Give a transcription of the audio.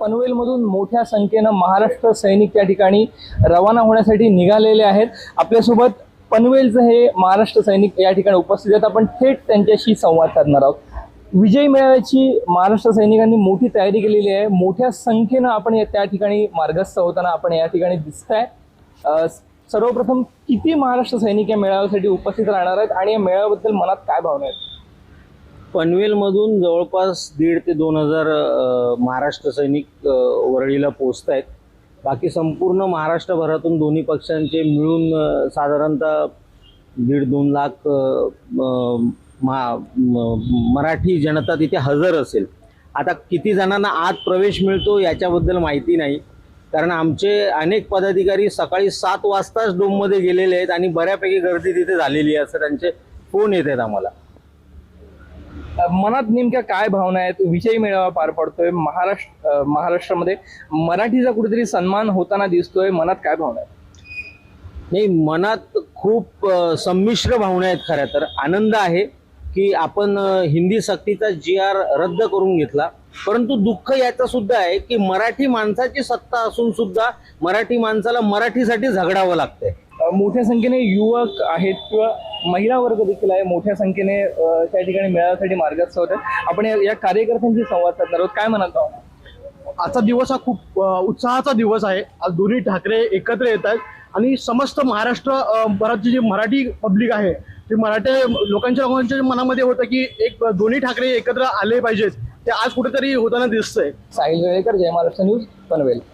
पनवेलमधून मोठ्या संख्येनं महाराष्ट्र सैनिक त्या ठिकाणी रवाना होण्यासाठी निघालेले आहेत. आपल्यासोबत पनवेलचं हे महाराष्ट्र सैनिक या ठिकाणी उपस्थित आहेत. आपण थेट त्यांच्याशी संवाद साधणार आहोत. विजय मेळाव्याची महाराष्ट्र सैनिकांनी मोठी तयारी केलेली आहे. मोठ्या संख्येनं आपण त्या ठिकाणी मार्गस्थ होताना आपण या ठिकाणी दिसत आहे सर्वप्रथम किती महाराष्ट्र सैनिक या मेळाव्यासाठी उपस्थित राहणार आहेत आणि या मेळाव्याबद्दल मनात काय भावना आहेत? पनवेलमधून जवळपास दीड ते दोन हजार महाराष्ट्र सैनिक वरळीला पोचत आहेत बाकी संपूर्ण महाराष्ट्रभरातून दोन्ही पक्षांचे मिळून साधारणतः दीड दोन लाख म- मराठी जनता तिथे हजर असेल. आता किती जणांना आत प्रवेश मिळतो याच्याबद्दल माहिती नाही. कारण आमचे अनेक पदाधिकारी सकाळी सात वाजताच डोममध्ये गेलेले आहेत आणि बऱ्यापैकी गर्दी तिथे झालेली आहे असं त्यांचे फोन येत आहेत आम्हाला. मनात नेमक्या काय भावना आहेत? विजयी मेळावा पार पडतोय. महाराष्ट्र महाराष्ट्रामध्ये मराठीचा कुठेतरी सन्मान होताना दिसतोय. मनात काय भावना आहेत? नाही मनात खूप संमिश्र भावना आहेत खऱ्या तर. आनंद आहे की आपण हिंदी सक्तीचा जी आर रद्द करून घेतला. परंतु दुःख याचं सुद्धा आहे की मराठी माणसाची सत्ता असून सुद्धा मराठी माणसाला मराठीसाठी झगडावं लागतंय. मोठ्या संख्येने युवक आहेत किंवा महिला वर्ग देखील आहे मोठ्या संख्येने त्या ठिकाणी मेळाव्यासाठी मार्गस्थ होत आपण या कार्यकर्त्यांशी संवाद साधणार आहोत. काय म्हणत भावना आजचा दिवस हा खूप उत्साहाचा दिवस आहे. आज दोन्ही ठाकरे एकत्र येत आहेत आणि समस्त महाराष्ट्र भरातची जी मराठी पब्लिक आहे ती मराठी लोकांच्या लोकांच्या मनामध्ये होतं की एक दोन्ही ठाकरे एकत्र आले पाहिजेत. ते आज कुठेतरी होताना दिसतंय. साहिल वेळेकर जय महाराष्ट्र न्यूज पनवेल.